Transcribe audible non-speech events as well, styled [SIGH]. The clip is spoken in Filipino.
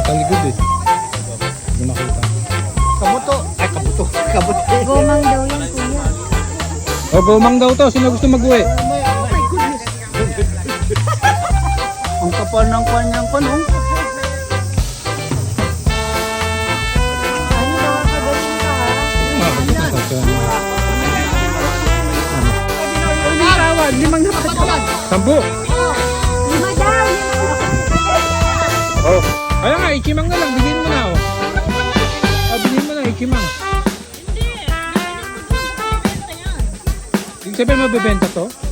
Sa likod eh. Hindi makita. Kabuto. Ay, kabuto. Kabuto. Gomang daw yan, kuya. O, gumang daw to. Sino gusto mag-uwi? [LAUGHS] Ang kapal ng kanyang pano. Ano Ikimang na lang. Bigyan mo na oh. Ah, bigyan mo na, ikimang. Hindi. Ibig sabihin mabibenta to?